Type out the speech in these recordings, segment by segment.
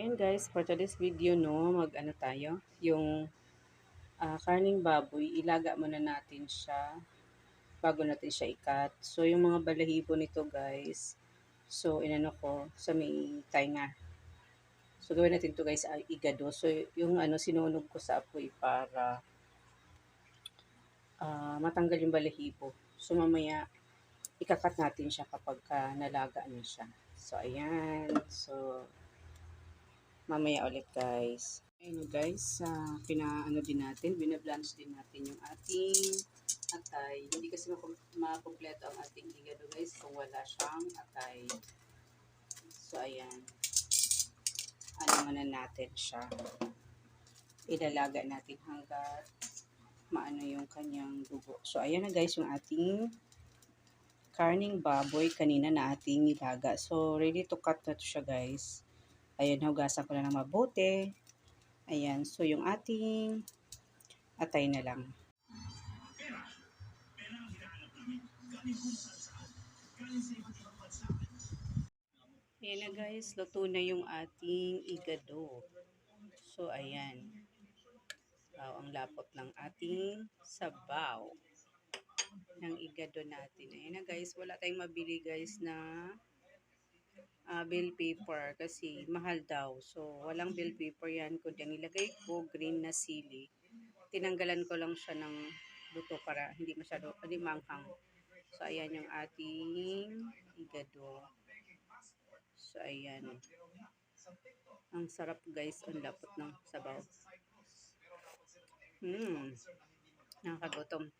Ayan guys, for today's video no, mag ano tayo, yung ah, karning baboy, ilaga muna natin siya bago natin siya ikat. So yung mga balahibo nito guys, so inano ko sa may tainga. So gawin natin to guys, ay igado. So yung ano sinunog ko sa apoy para ah, matanggal yung balahibo. So mamaya ikakat natin siya kapag ka nalaga na siya. So ayan, so mamaya ulit guys. Ayun guys, uh, pinaano din natin, binablanch din natin yung ating atay. Hindi kasi makumpleto ang ating higado guys kung wala siyang atay. So ayan. Ano muna natin siya. Ilalaga natin hanggat maano yung kanyang dugo. So ayan na guys yung ating karning baboy kanina na ating nilaga. So ready to cut na to siya guys. Ayan, hugasan ko na ng mabuti. Ayan, so yung ating atay na lang. Ayan na guys, luto na yung ating igado. So ayan. Wow, ang lapot ng ating sabaw ng igado natin. Ayan na guys, wala tayong mabili guys na uh, bill paper kasi mahal daw. So, walang bill paper yan. Kundi ang nilagay ko, green na sili. Tinanggalan ko lang siya ng buto para hindi masyado, hindi manghang. So, ayan yung ating igado. So, ayan. Ang sarap guys, ang lapot ng sabaw. Hmm. Nakakagutom.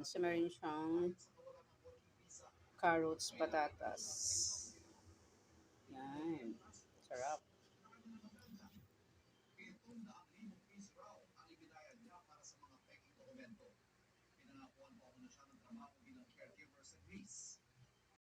Ayan. So, meron siyang carrots, patatas. Ayan. Sarap. Pinangakuan po ako na siya ng trabaho bilang caregiver sa